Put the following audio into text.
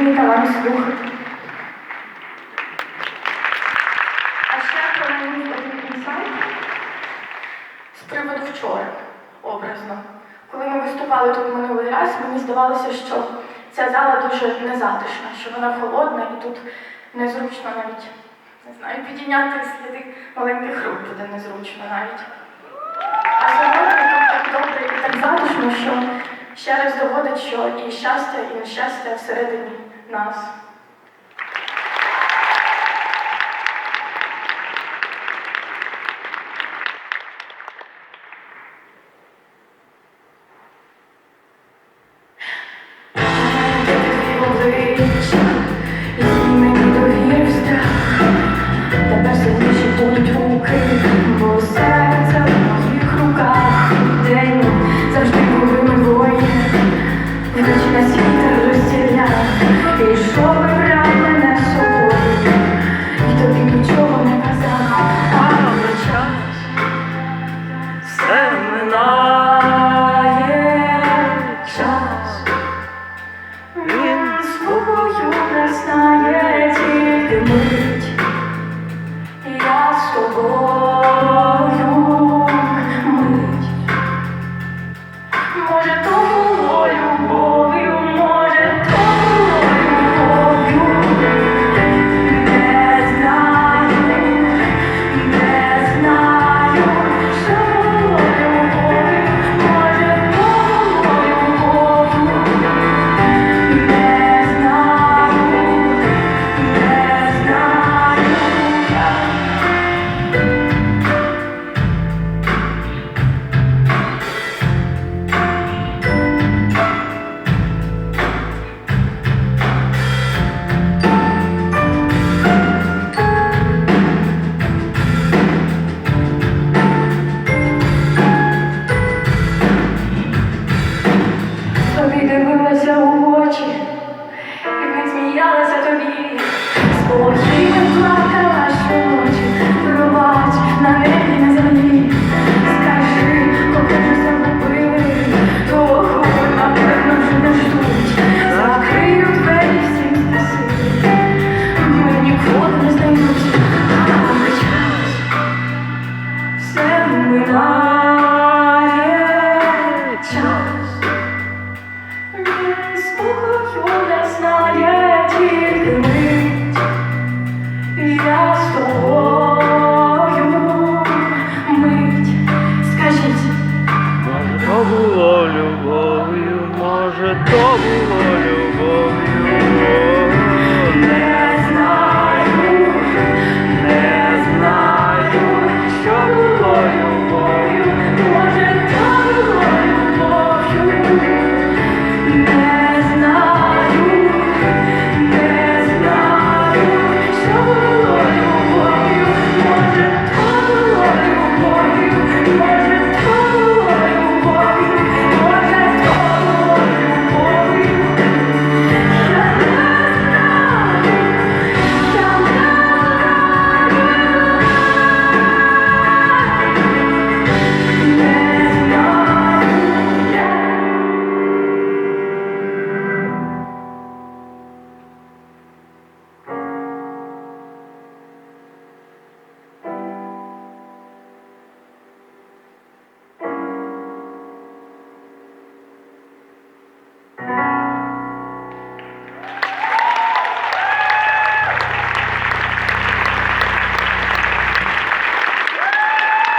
талант слухати. А ще про мене один інсайт з приводу вчора, образно. Коли ми виступали тут минулий раз, мені здавалося, що ця зала дуже незатишна, що вона холодна і тут незручно навіть, не знаю, підійняти сліди маленьких рук буде незручно навіть. А сьогодні тут так добре і так затишно, що ще раз доводить, що і щастя, і нещастя всередині nas 아. vida e coração. то було.